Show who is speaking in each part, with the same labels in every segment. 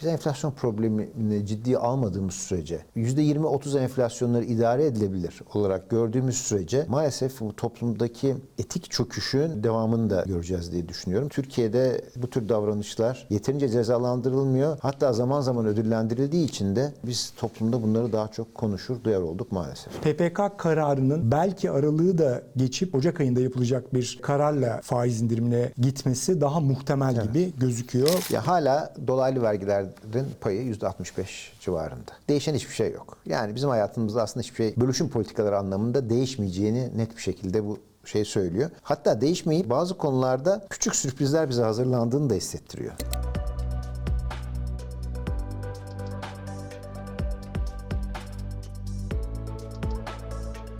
Speaker 1: Biz enflasyon problemini ciddiye almadığımız sürece %20-30 enflasyonları idare edilebilir olarak gördüğümüz sürece maalesef bu toplumdaki etik çöküşün devamını da göreceğiz diye düşünüyorum. Türkiye'de bu tür davranışlar yeterince cezalandırılmıyor. Hatta zaman zaman ödüllendirildiği için de biz toplumda bunları daha çok konuşur, duyar olduk maalesef.
Speaker 2: PPK kararının belki aralığı da geçip Ocak ayında yapılacak bir kararla faiz indirimine gitmesi daha muhtemel gibi gözüküyor.
Speaker 1: Ya hala dolaylı vergilerin payı %65 civarında. Değişen hiçbir şey yok. Yani bizim hayatımızda aslında hiçbir şey bölüşüm politikaları anlamında değişmeyeceğini net bir şekilde bu şey söylüyor. Hatta değişmeyip bazı konularda küçük sürprizler bize hazırlandığını da hissettiriyor.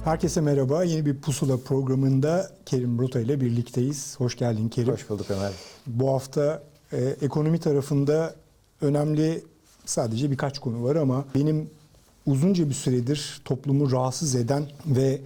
Speaker 2: Herkese merhaba. Yeni bir Pusula programında Kerim Rota ile birlikteyiz. Hoş geldin Kerim.
Speaker 1: Hoş bulduk Ömer.
Speaker 2: Bu hafta e, ekonomi tarafında önemli sadece birkaç konu var ama benim uzunca bir süredir toplumu rahatsız eden ve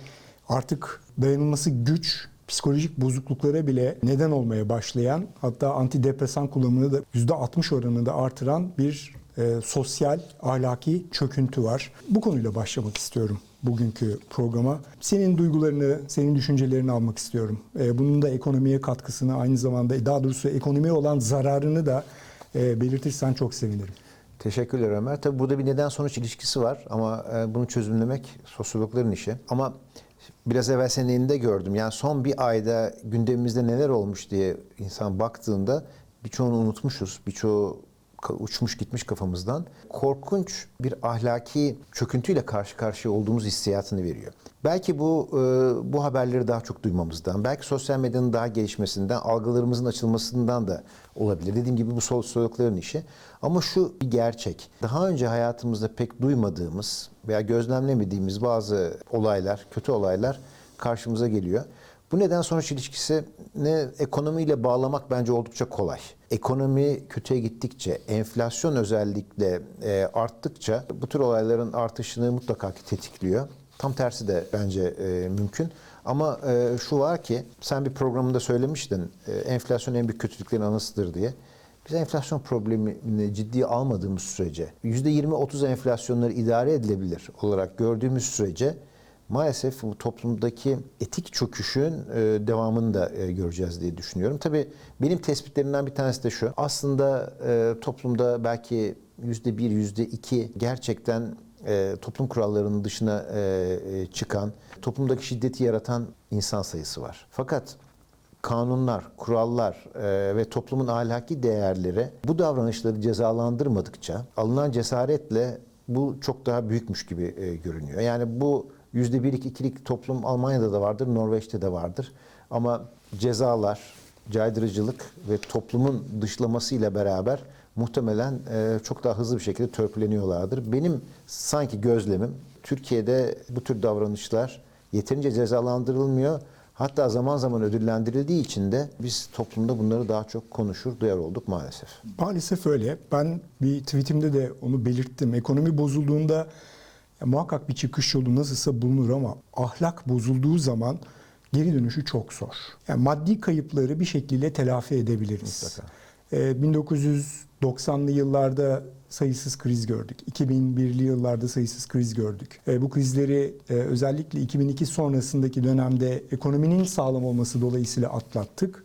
Speaker 2: artık dayanılması güç psikolojik bozukluklara bile neden olmaya başlayan hatta antidepresan kullanımını da %60 oranında artıran bir e, sosyal ahlaki çöküntü var. Bu konuyla başlamak istiyorum bugünkü programa. Senin duygularını, senin düşüncelerini almak istiyorum. E, bunun da ekonomiye katkısını aynı zamanda daha doğrusu ekonomiye olan zararını da e, belirtirsen çok sevinirim.
Speaker 1: Teşekkürler Ömer. Tabii burada bir neden sonuç ilişkisi var ama e, bunu çözümlemek sosyologların işi. Ama biraz evvel senin elinde gördüm. Yani son bir ayda gündemimizde neler olmuş diye insan baktığında birçoğunu unutmuşuz. Birçoğu uçmuş gitmiş kafamızdan. Korkunç bir ahlaki çöküntüyle karşı karşıya olduğumuz hissiyatını veriyor. Belki bu e, bu haberleri daha çok duymamızdan, belki sosyal medyanın daha gelişmesinden, algılarımızın açılmasından da olabilir. Dediğim gibi bu sosyologların işi. Ama şu bir gerçek. Daha önce hayatımızda pek duymadığımız veya gözlemlemediğimiz bazı olaylar, kötü olaylar karşımıza geliyor. Bu neden sonuç ilişkisini ekonomiyle bağlamak bence oldukça kolay. Ekonomi kötüye gittikçe, enflasyon özellikle e, arttıkça bu tür olayların artışını mutlaka ki tetikliyor. Tam tersi de bence e, mümkün. Ama e, şu var ki sen bir programında söylemiştin e, enflasyon en büyük kötülüklerin anasıdır diye. Biz enflasyon problemini ciddiye almadığımız sürece %20-30 enflasyonları idare edilebilir olarak gördüğümüz sürece maalesef bu toplumdaki etik çöküşün e, devamını da e, göreceğiz diye düşünüyorum. Tabii benim tespitlerimden bir tanesi de şu. Aslında e, toplumda belki yüzde bir, yüzde iki gerçekten toplum kurallarının dışına çıkan, toplumdaki şiddeti yaratan insan sayısı var. Fakat kanunlar, kurallar ve toplumun ahlaki değerleri bu davranışları cezalandırmadıkça alınan cesaretle bu çok daha büyükmüş gibi görünüyor. Yani bu %1'lik, ikilik toplum Almanya'da da vardır, Norveç'te de vardır. Ama cezalar, caydırıcılık ve toplumun dışlamasıyla beraber muhtemelen e, çok daha hızlı bir şekilde törpüleniyorlardır. Benim sanki gözlemim Türkiye'de bu tür davranışlar yeterince cezalandırılmıyor. Hatta zaman zaman ödüllendirildiği için de biz toplumda bunları daha çok konuşur, duyar olduk maalesef.
Speaker 2: Maalesef öyle. Ben bir tweetimde de onu belirttim. Ekonomi bozulduğunda ya, muhakkak bir çıkış yolu nasılsa bulunur ama ahlak bozulduğu zaman geri dönüşü çok zor. Yani maddi kayıpları bir şekilde telafi edebiliriz.
Speaker 1: Mutlaka.
Speaker 2: Ee, 1990'lı yıllarda sayısız kriz gördük. 2001'li yıllarda sayısız kriz gördük. Ee, bu krizleri e, özellikle 2002 sonrasındaki dönemde ekonominin sağlam olması dolayısıyla atlattık.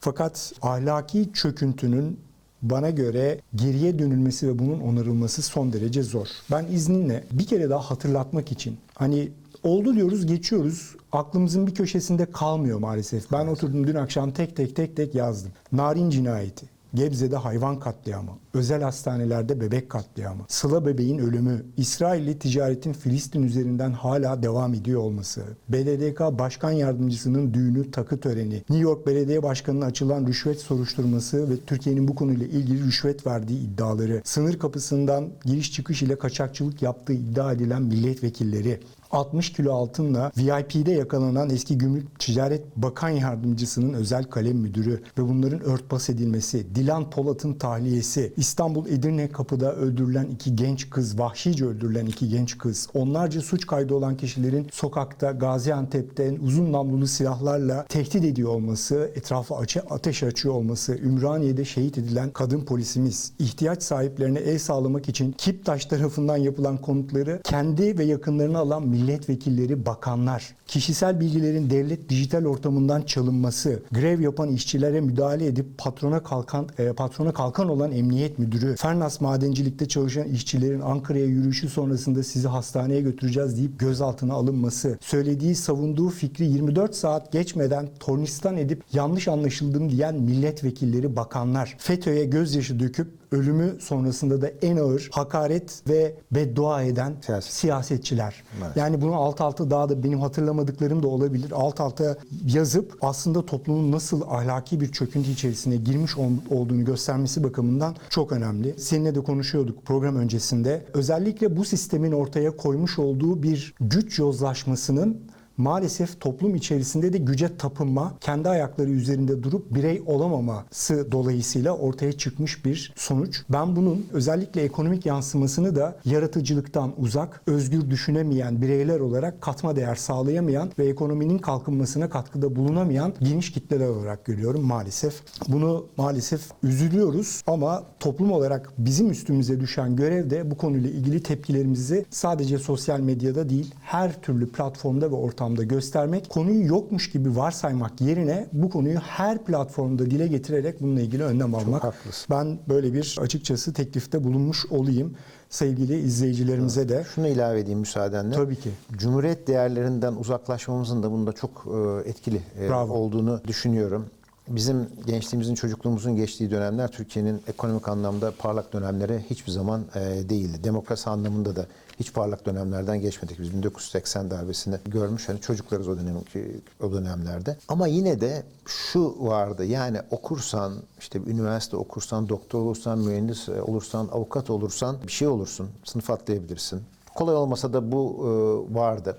Speaker 2: Fakat ahlaki çöküntünün bana göre geriye dönülmesi ve bunun onarılması son derece zor. Ben izninle bir kere daha hatırlatmak için hani oldu diyoruz geçiyoruz aklımızın bir köşesinde kalmıyor maalesef. Ben oturdum dün akşam tek tek tek tek yazdım. Narin cinayeti, Gebze'de hayvan katliamı, özel hastanelerde bebek katliamı, Sıla bebeğin ölümü, İsrailli ticaretin Filistin üzerinden hala devam ediyor olması, BDDK Başkan Yardımcısının düğünü takı töreni, New York Belediye Başkanı'nın açılan rüşvet soruşturması ve Türkiye'nin bu konuyla ilgili rüşvet verdiği iddiaları, sınır kapısından giriş çıkış ile kaçakçılık yaptığı iddia edilen milletvekilleri, 60 kilo altınla VIP'de yakalanan eski Gümrük Ticaret Bakan Yardımcısının özel kalem müdürü ve bunların örtbas edilmesi, Dilan Polat'ın tahliyesi, İstanbul Edirne Kapı'da öldürülen iki genç kız, vahşice öldürülen iki genç kız, onlarca suç kaydı olan kişilerin sokakta Gaziantep'te uzun namlulu silahlarla tehdit ediyor olması, etrafı ateş açıyor olması, Ümraniye'de şehit edilen kadın polisimiz, ihtiyaç sahiplerine el sağlamak için Kiptaş tarafından yapılan konutları kendi ve yakınlarını alan milletvekilleri, bakanlar, kişisel bilgilerin devlet dijital ortamından çalınması, grev yapan işçilere müdahale edip patrona kalkan e, patrona kalkan olan emniyet müdürü, Fernas madencilikte çalışan işçilerin Ankara'ya yürüyüşü sonrasında sizi hastaneye götüreceğiz deyip gözaltına alınması, söylediği savunduğu fikri 24 saat geçmeden tornistan edip yanlış anlaşıldım diyen milletvekilleri, bakanlar, FETÖ'ye gözyaşı döküp ölümü sonrasında da en ağır hakaret ve beddua eden
Speaker 1: Siyaset.
Speaker 2: siyasetçiler.
Speaker 1: Maalesef.
Speaker 2: Yani bunu alt alta daha da benim hatırlamadıklarım da olabilir. Alt alta yazıp aslında toplumun nasıl ahlaki bir çöküntü içerisine girmiş ol- olduğunu göstermesi bakımından çok önemli. Seninle de konuşuyorduk program öncesinde. Özellikle bu sistemin ortaya koymuş olduğu bir güç yozlaşmasının maalesef toplum içerisinde de güce tapınma, kendi ayakları üzerinde durup birey olamaması dolayısıyla ortaya çıkmış bir sonuç. Ben bunun özellikle ekonomik yansımasını da yaratıcılıktan uzak, özgür düşünemeyen bireyler olarak katma değer sağlayamayan ve ekonominin kalkınmasına katkıda bulunamayan geniş kitleler olarak görüyorum maalesef. Bunu maalesef üzülüyoruz ama toplum olarak bizim üstümüze düşen görev de bu konuyla ilgili tepkilerimizi sadece sosyal medyada değil her türlü platformda ve ortamda göstermek, konuyu yokmuş gibi varsaymak yerine bu konuyu her platformda dile getirerek bununla ilgili önlem almak.
Speaker 1: haklısın.
Speaker 2: Ben böyle bir açıkçası teklifte bulunmuş olayım sevgili izleyicilerimize de.
Speaker 1: Şunu ilave edeyim müsaadenle.
Speaker 2: Tabii ki.
Speaker 1: Cumhuriyet değerlerinden uzaklaşmamızın da bunda çok e, etkili e,
Speaker 2: Bravo.
Speaker 1: olduğunu düşünüyorum. Bizim gençliğimizin, çocukluğumuzun geçtiği dönemler Türkiye'nin ekonomik anlamda parlak dönemleri hiçbir zaman e, değildi. Demokrasi anlamında da hiç parlak dönemlerden geçmedik. Biz 1980 darbesini görmüş, hani çocuklarız o dönemki o dönemlerde. Ama yine de şu vardı. Yani okursan, işte üniversite okursan, doktor olursan, mühendis e, olursan, avukat olursan bir şey olursun. Sınıf atlayabilirsin. Kolay olmasa da bu e, vardı.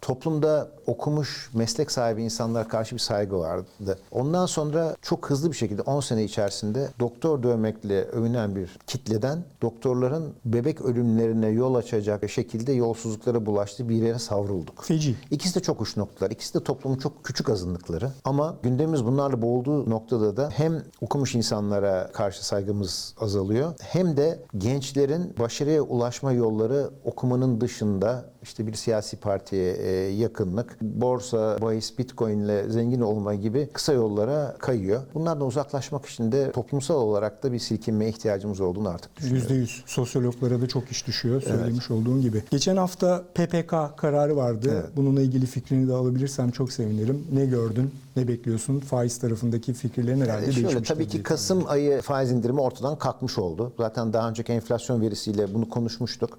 Speaker 1: Toplumda okumuş, meslek sahibi insanlara karşı bir saygı vardı. Ondan sonra çok hızlı bir şekilde 10 sene içerisinde doktor dövmekle övünen bir kitleden doktorların bebek ölümlerine yol açacak şekilde yolsuzluklara bulaştığı bir yere savrulduk.
Speaker 2: Feci.
Speaker 1: İkisi de çok uç noktalar. İkisi de toplumun çok küçük azınlıkları. Ama gündemimiz bunlarla boğulduğu noktada da hem okumuş insanlara karşı saygımız azalıyor hem de gençlerin başarıya ulaşma yolları okumanın dışında işte bir siyasi partiye e, borsa, bahis, bitcoin ile zengin olma gibi kısa yollara kayıyor. Bunlardan uzaklaşmak için de toplumsal olarak da bir silkinmeye ihtiyacımız olduğunu artık düşünüyorum.
Speaker 2: %100 sosyologlara da çok iş düşüyor söylemiş olduğun gibi. Geçen hafta PPK kararı vardı.
Speaker 1: Evet.
Speaker 2: Bununla ilgili fikrini de alabilirsem çok sevinirim. Ne gördün? Ne bekliyorsun? Faiz tarafındaki fikirlerin herhalde
Speaker 1: Yani şöyle
Speaker 2: değişmiştir
Speaker 1: tabii ki Kasım ayı faiz indirimi ortadan kalkmış oldu. Zaten daha önceki enflasyon verisiyle bunu konuşmuştuk.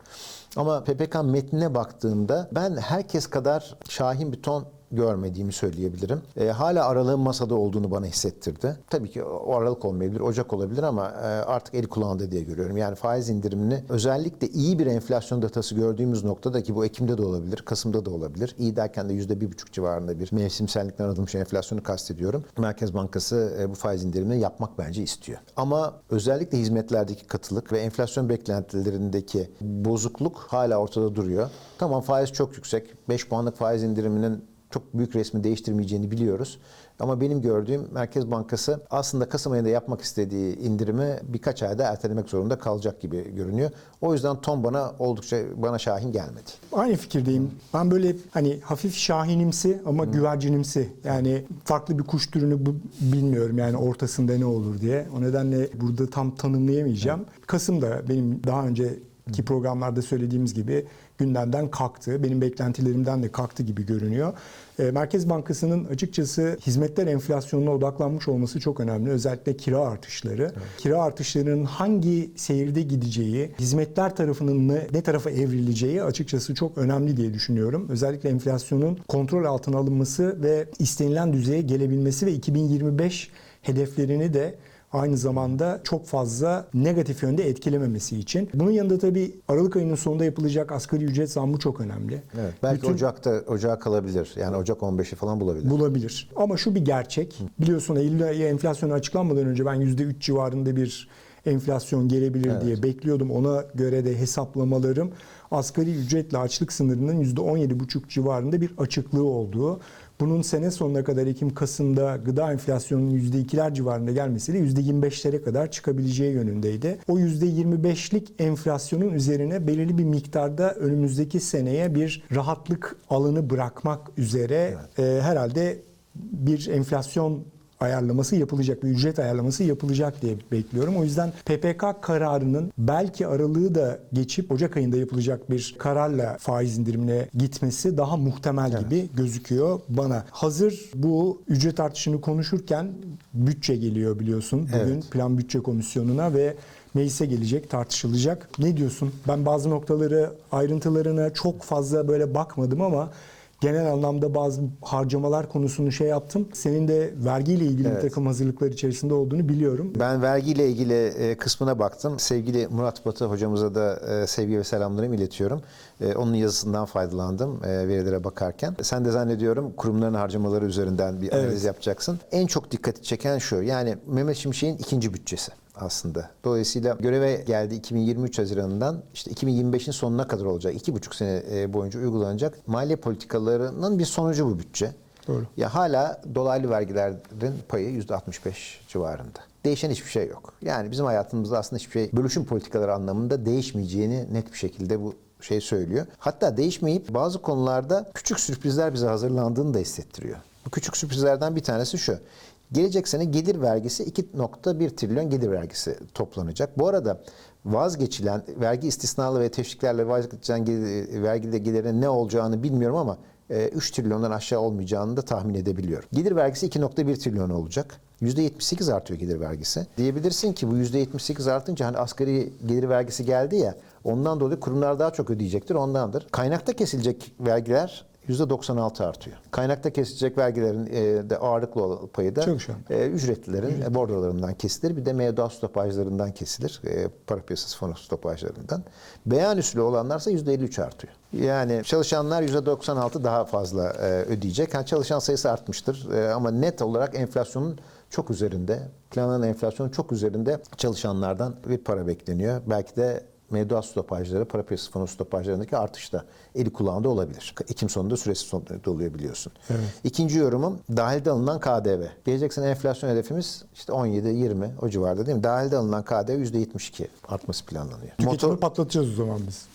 Speaker 1: Ama PPK metnine baktığımda ben herkes kadar şahin bir ton görmediğimi söyleyebilirim. E, hala aralığın masada olduğunu bana hissettirdi. Tabii ki o aralık olmayabilir, Ocak olabilir ama e, artık eli kulağında diye görüyorum. Yani faiz indirimini özellikle iyi bir enflasyon datası gördüğümüz noktada ki bu Ekim'de de olabilir, Kasım'da da olabilir. İyi derken de yüzde bir buçuk civarında bir mevsimsellikten aranmış enflasyonu kastediyorum. Merkez Bankası e, bu faiz indirimini yapmak bence istiyor. Ama özellikle hizmetlerdeki katılık ve enflasyon beklentilerindeki bozukluk hala ortada duruyor. Tamam faiz çok yüksek. 5 puanlık faiz indiriminin çok büyük resmi değiştirmeyeceğini biliyoruz. Ama benim gördüğüm Merkez Bankası aslında Kasım ayında yapmak istediği indirimi birkaç ayda ertelemek zorunda kalacak gibi görünüyor. O yüzden ton bana oldukça bana şahin gelmedi.
Speaker 2: Aynı fikirdeyim. Ben böyle hani hafif şahinimsi ama güvercinimsi. Yani farklı bir kuş türünü bu, bilmiyorum yani ortasında ne olur diye. O nedenle burada tam tanımlayamayacağım. Kasım'da benim daha önceki programlarda söylediğimiz gibi gündemden kalktı. Benim beklentilerimden de kalktı gibi görünüyor. E, Merkez Bankası'nın açıkçası hizmetler enflasyonuna odaklanmış olması çok önemli. Özellikle kira artışları. Kira artışlarının hangi seyirde gideceği, hizmetler tarafının ne, ne tarafa evrileceği açıkçası çok önemli diye düşünüyorum. Özellikle enflasyonun kontrol altına alınması ve istenilen düzeye gelebilmesi ve 2025 hedeflerini de aynı zamanda çok fazla negatif yönde etkilememesi için. Bunun yanında tabii Aralık ayının sonunda yapılacak asgari ücret zammı çok önemli.
Speaker 1: Evet, belki
Speaker 2: Bütün-
Speaker 1: Ocak'ta Ocağa kalabilir. Yani Ocak 15'i falan bulabilir.
Speaker 2: bulabilir. Ama şu bir gerçek. Biliyorsun Eylül ayı enflasyonu açıklanmadan önce ben %3 civarında bir enflasyon gelebilir diye bekliyordum. Ona göre de hesaplamalarım asgari ücretle açlık sınırının %17,5 civarında bir açıklığı olduğu. Bunun sene sonuna kadar Ekim-Kasım'da gıda enflasyonunun %2'ler civarında gelmesiyle %25'lere kadar çıkabileceği yönündeydi. O %25'lik enflasyonun üzerine belirli bir miktarda önümüzdeki seneye bir rahatlık alanı bırakmak üzere e, herhalde bir enflasyon ayarlaması yapılacak, bir ücret ayarlaması yapılacak diye bekliyorum. O yüzden PPK kararının belki aralığı da geçip Ocak ayında yapılacak bir kararla faiz indirimine gitmesi daha muhtemel gibi gözüküyor bana. Hazır bu ücret artışını konuşurken bütçe geliyor biliyorsun bugün
Speaker 1: Evet.
Speaker 2: Plan Bütçe Komisyonu'na ve meclise gelecek, tartışılacak. Ne diyorsun? Ben bazı noktaları, ayrıntılarına çok fazla böyle bakmadım ama genel anlamda bazı harcamalar konusunu şey yaptım. Senin de vergiyle ilgili
Speaker 1: Evet.
Speaker 2: bir takım hazırlıklar içerisinde olduğunu biliyorum.
Speaker 1: Ben vergiyle ilgili e, kısmına baktım. Sevgili Murat Batı hocamıza da e, sevgi ve selamlarımı iletiyorum. E, Onun yazısından faydalandım verilere bakarken. Sen de zannediyorum kurumların harcamaları üzerinden bir analiz
Speaker 2: Evet.
Speaker 1: yapacaksın. En çok dikkati çeken şu. Yani Mehmet Şimşek'in ikinci bütçesi aslında. Dolayısıyla göreve geldi 2023 Haziran'ından işte 2025'in sonuna kadar olacak. iki buçuk sene e, boyunca uygulanacak maliye politikalarının bir sonucu bu bütçe.
Speaker 2: Doğru.
Speaker 1: Ya hala dolaylı vergilerin payı yüzde 65 civarında. Değişen hiçbir şey yok. Yani bizim hayatımızda aslında hiçbir şey bölüşüm politikaları anlamında değişmeyeceğini net bir şekilde bu şey söylüyor. Hatta değişmeyip bazı konularda küçük sürprizler bize hazırlandığını da hissettiriyor. Bu küçük sürprizlerden bir tanesi şu. Gelecek sene gelir vergisi 2.1 trilyon gelir vergisi toplanacak. Bu arada vazgeçilen vergi istisnalı ve teşviklerle vazgeçilen gelir- vergi gelirinin ne olacağını bilmiyorum ama e, 3 trilyondan aşağı olmayacağını da tahmin edebiliyorum. Gelir vergisi 2.1 trilyon olacak. %78 artıyor gelir vergisi. Diyebilirsin ki bu %78 artınca hani asgari gelir vergisi geldi ya ondan dolayı kurumlar daha çok ödeyecektir ondandır. Kaynakta kesilecek vergiler %96 artıyor. Kaynakta kesilecek vergilerin e, de ağırlıklı olan payı da
Speaker 2: Çok
Speaker 1: e, ücretlilerin e, bordrolarından kesilir. Bir de mevduat stopajlarından kesilir. E, para piyasası fonu stopajlarından. Beyan usulü olanlarsa %53 artıyor. Yani çalışanlar %96 daha fazla e, ödeyecek. Yani çalışan sayısı artmıştır. E, ama net olarak enflasyonun çok üzerinde, planlanan enflasyonun çok üzerinde çalışanlardan bir para bekleniyor. Belki de mevduat stopajları, para piyasası fonu stopajlarındaki artış da eli kulağında olabilir. Ekim sonunda süresi sonunda oluyor biliyorsun. İkinci yorumum dahilde alınan KDV. Gelecek sene enflasyon hedefimiz işte 17-20 o civarda değil mi? Dahilde alınan KDV %72 artması planlanıyor.
Speaker 2: Tüketimi patlatacağız o zaman biz.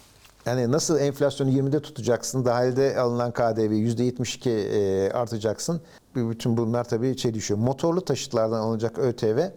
Speaker 1: Yani nasıl enflasyonu 20'de tutacaksın, dahilde alınan KDV %72 e, artacaksın. Bütün bunlar tabii çelişiyor. Motorlu taşıtlardan alınacak ÖTV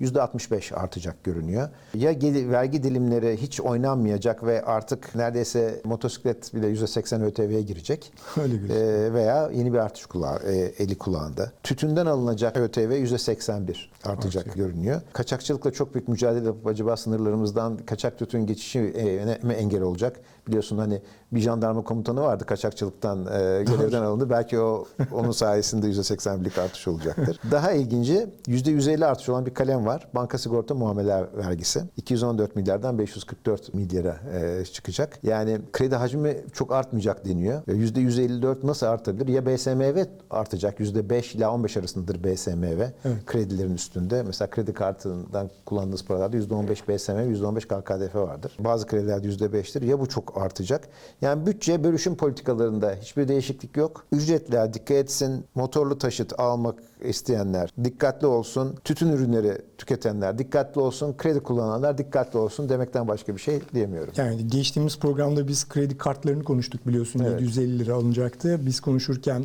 Speaker 1: %65 artacak görünüyor. Ya vergi dilimleri hiç oynanmayacak ve artık neredeyse motosiklet bile %80 ÖTV'ye girecek.
Speaker 2: Öyle gözüküyor.
Speaker 1: E, veya yeni bir artış kulağı, e, eli kulağında. Tütünden alınacak ÖTV %81 artacak görünüyor. Kaçakçılıkla çok büyük mücadele yapıp acaba sınırlarımızdan kaçak tütün geçişi e, mi engel olacak? Biliyorsun hani bir jandarma komutanı vardı kaçakçılıktan e, görevden alındı. Belki o onun sayesinde %81'lik artış olacaktır. Daha ilginci %150 artış olan bir kalem var. Banka sigorta muamele vergisi. 214 milyardan 544 milyara e, çıkacak. Yani kredi hacmi çok artmayacak deniyor. E, %154 nasıl artabilir? Ya BSMV artacak. %5 ila 15 arasındadır BSMV. Kredilerin üstünde. Mesela kredi kartından kullandığınız paralarda %15 BSMV, %15 KKDF vardır. Bazı kredilerde %5'tir. Ya bu çok artacak. Yani bütçe bölüşüm politikalarında hiçbir değişiklik yok. Ücretler dikkat etsin. Motorlu taşıt almak isteyenler dikkatli olsun. Tütün ürünleri tüketenler dikkatli olsun. Kredi kullananlar dikkatli olsun demekten başka bir şey diyemiyorum.
Speaker 2: Yani geçtiğimiz programda biz kredi kartlarını konuştuk biliyorsun.
Speaker 1: Evet.
Speaker 2: 750 lira alınacaktı. Biz konuşurken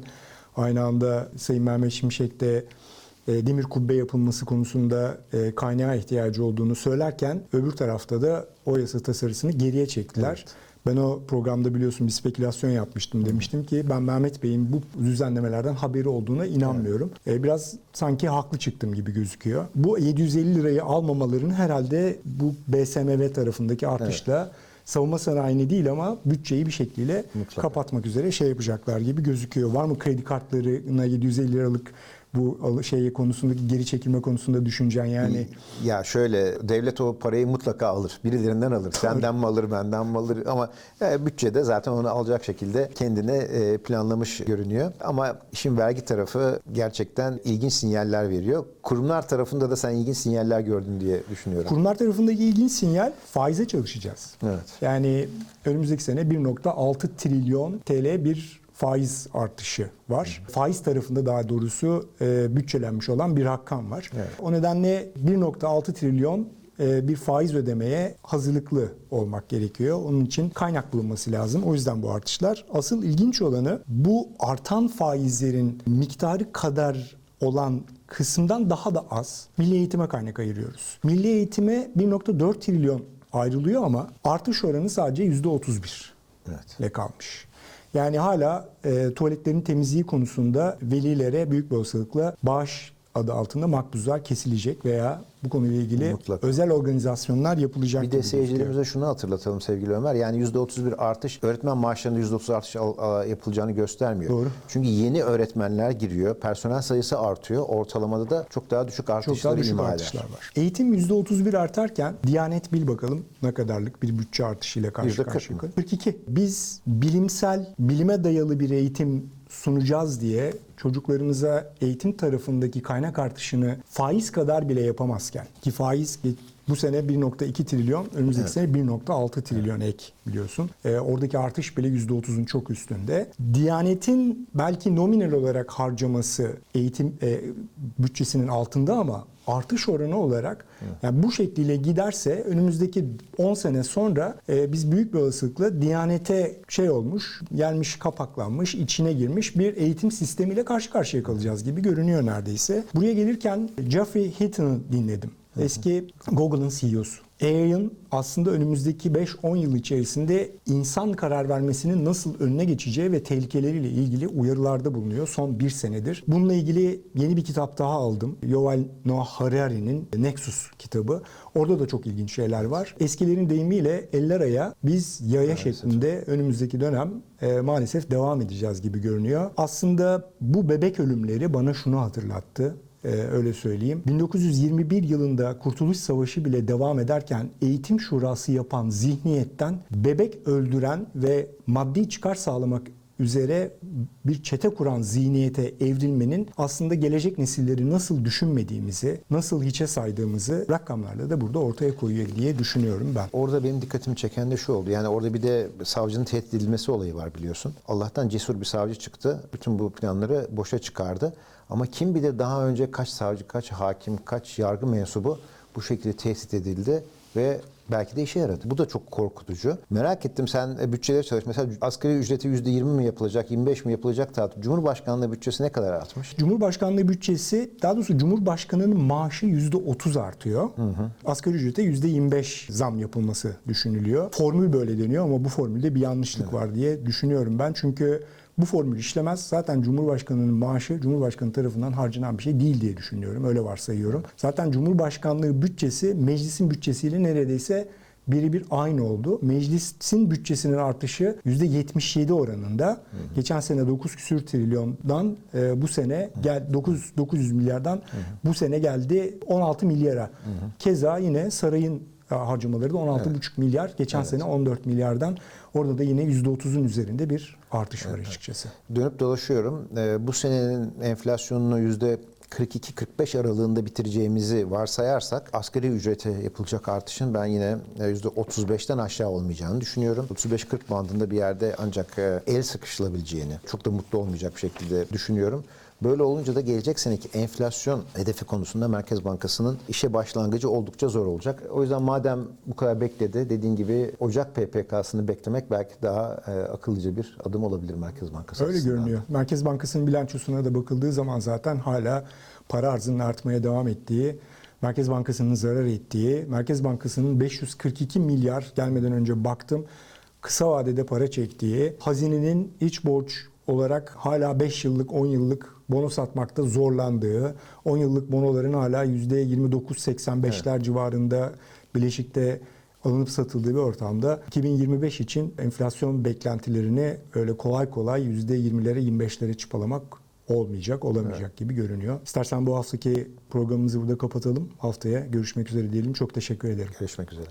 Speaker 2: aynı anda Sayın Mehmet Şimşek de e, demir kubbe yapılması konusunda e, kaynağa ihtiyacı olduğunu söylerken öbür tarafta da o yasa tasarısını geriye çektiler. Ben o programda biliyorsun bir spekülasyon yapmıştım. Demiştim ki ben Mehmet Bey'in bu düzenlemelerden haberi olduğuna inanmıyorum. E, biraz sanki haklı çıktım gibi gözüküyor. Bu 750 lirayı almamaların herhalde bu BSMV tarafındaki artışla savunma sanayini değil ama bütçeyi bir şekilde
Speaker 1: Mutlaka.
Speaker 2: kapatmak üzere şey yapacaklar gibi gözüküyor. Var mı kredi kartlarına 750 liralık Bu şey konusundaki geri çekilme konusunda düşüncen yani.
Speaker 1: Ya şöyle devlet o parayı mutlaka alır. Birilerinden alır. Senden mi alır, benden mi alır? Ama e, bütçede zaten onu alacak şekilde kendine e, planlamış görünüyor. Ama işin vergi tarafı gerçekten ilginç sinyaller veriyor. Kurumlar tarafında da sen ilginç sinyaller gördün diye düşünüyorum.
Speaker 2: Kurumlar tarafındaki ilginç sinyal faize çalışacağız.
Speaker 1: Evet.
Speaker 2: Yani önümüzdeki sene 1.6 trilyon TL bir faiz artışı var. Faiz tarafında daha doğrusu e, bütçelenmiş olan bir rakam var.
Speaker 1: Evet.
Speaker 2: O nedenle 1.6 trilyon e, bir faiz ödemeye hazırlıklı olmak gerekiyor. Onun için kaynak bulunması lazım. O yüzden bu artışlar. Asıl ilginç olanı bu artan faizlerin miktarı kadar olan kısımdan daha da az milli eğitime kaynak ayırıyoruz. Milli eğitime 1.4 trilyon ayrılıyor ama artış oranı sadece %31
Speaker 1: Evet.
Speaker 2: ile kalmış. Yani hala e, tuvaletlerin temizliği konusunda velilere büyük bir olasılıkla bağış adı altında makbuzlar kesilecek veya bu konuyla ilgili
Speaker 1: Mutlaka.
Speaker 2: özel organizasyonlar yapılacak
Speaker 1: Bir de seyircilerimize şunu hatırlatalım sevgili Ömer. Yani %31 artış öğretmen maaşlarında %30 artış yapılacağını göstermiyor.
Speaker 2: Doğru.
Speaker 1: Çünkü yeni öğretmenler giriyor. Personel sayısı artıyor. Ortalamada da çok daha düşük
Speaker 2: Çok daha düşük
Speaker 1: ima eder.
Speaker 2: artışlar var. Eğitim %31 artarken Diyanet bil bakalım ne kadarlık bir bütçe artışıyla karşı
Speaker 1: Yüzde kırk
Speaker 2: karşıya.
Speaker 1: mı?
Speaker 2: 42. Biz bilimsel, bilime dayalı bir eğitim sunacağız diye çocuklarımıza eğitim tarafındaki kaynak artışını faiz kadar bile yapamazken ki faiz bu sene 1.2 trilyon, önümüzdeki sene 1.6 trilyon ek biliyorsun. Ee, oradaki artış bile %30'un çok üstünde. Diyanetin belki nominal olarak harcaması eğitim e, bütçesinin altında ama artış oranı olarak yani bu şekliyle giderse önümüzdeki 10 sene sonra e, biz büyük bir olasılıkla Diyanete şey olmuş, gelmiş kapaklanmış, içine girmiş bir eğitim sistemiyle karşı karşıya kalacağız gibi görünüyor neredeyse. Buraya gelirken Jeffrey Hinton'ı dinledim. Eski Google'ın CEO'su. AI'ın aslında önümüzdeki 5-10 yıl içerisinde insan karar vermesinin nasıl önüne geçeceği ve tehlikeleriyle ilgili uyarılarda bulunuyor son bir senedir. Bununla ilgili yeni bir kitap daha aldım. Yuval Noah Harari'nin Nexus kitabı. Orada da çok ilginç şeyler var. Eskilerin deyimiyle eller aya biz yaya şeklinde önümüzdeki dönem e, maalesef devam edeceğiz gibi görünüyor. Aslında bu bebek ölümleri bana şunu hatırlattı. Ee, öyle söyleyeyim. 1921 yılında Kurtuluş Savaşı bile devam ederken eğitim şurası yapan zihniyetten bebek öldüren ve maddi çıkar sağlamak üzere bir çete kuran zihniyete evrilmenin aslında gelecek nesilleri nasıl düşünmediğimizi, nasıl hiçe saydığımızı rakamlarla da burada ortaya koyuyor diye düşünüyorum ben.
Speaker 1: Orada benim dikkatimi çeken de şu oldu. Yani orada bir de savcının tehdit edilmesi olayı var biliyorsun. Allah'tan cesur bir savcı çıktı. Bütün bu planları boşa çıkardı. Ama kim bilir daha önce kaç savcı, kaç hakim, kaç yargı mensubu bu şekilde tehdit edildi ve belki de işe yaradı. Bu da çok korkutucu. Merak ettim sen e, bütçeleri çalış. Mesela asgari ücreti %20 mi yapılacak, 25 mi yapılacak tartı. Cumhurbaşkanlığı bütçesi ne kadar artmış?
Speaker 2: Cumhurbaşkanlığı bütçesi, daha doğrusu Cumhurbaşkanının maaşı %30 artıyor. Asgari ücrete %25 zam yapılması düşünülüyor. Formül böyle deniyor ama bu formülde bir yanlışlık var diye düşünüyorum ben. Çünkü bu formül işlemez. Zaten Cumhurbaşkanının maaşı Cumhurbaşkanı tarafından harcanan bir şey değil diye düşünüyorum. Öyle varsayıyorum. Zaten Cumhurbaşkanlığı bütçesi meclisin bütçesiyle neredeyse birebir aynı oldu. Meclisin bütçesinin artışı %77 oranında. Geçen sene 9 küsür trilyondan e, bu sene gel 9 900 milyardan bu sene geldi 16 milyara. Keza yine sarayın e, harcamaları da 16,5 milyar. Geçen sene 14 milyardan. Orada da yine %30'un üzerinde bir artış var açıkçası.
Speaker 1: Dönüp dolaşıyorum. Ee, bu senenin enflasyonunu 42-45 aralığında bitireceğimizi varsayarsak asgari ücrete yapılacak artışın ben yine e, yüzde 35'ten aşağı olmayacağını düşünüyorum. 35-40 bandında bir yerde ancak e, el sıkışılabileceğini çok da mutlu olmayacak bir şekilde düşünüyorum. Böyle olunca da gelecek seneki enflasyon hedefi konusunda Merkez Bankası'nın işe başlangıcı oldukça zor olacak. O yüzden madem bu kadar bekledi dediğin gibi Ocak PPK'sını beklemek belki daha e, akıllıca bir adım olabilir Merkez Bankası
Speaker 2: Öyle
Speaker 1: açısından.
Speaker 2: görünüyor. Merkez Bankası'nın bilançosuna da bakıldığı zaman zaten hala para arzının artmaya devam ettiği, Merkez Bankası'nın zarar ettiği, Merkez Bankası'nın 542 milyar gelmeden önce baktım kısa vadede para çektiği, hazinenin iç borç olarak hala 5 yıllık 10 yıllık bono satmakta zorlandığı, 10 yıllık bonoların hala %29.85'ler civarında bileşikte alınıp satıldığı bir ortamda 2025 için enflasyon beklentilerini öyle kolay kolay %20'lere 25'lere çıpalamak olmayacak, olamayacak gibi görünüyor. İstersen bu haftaki programımızı burada kapatalım. Haftaya görüşmek üzere diyelim. Çok teşekkür ederim.
Speaker 1: Görüşmek üzere.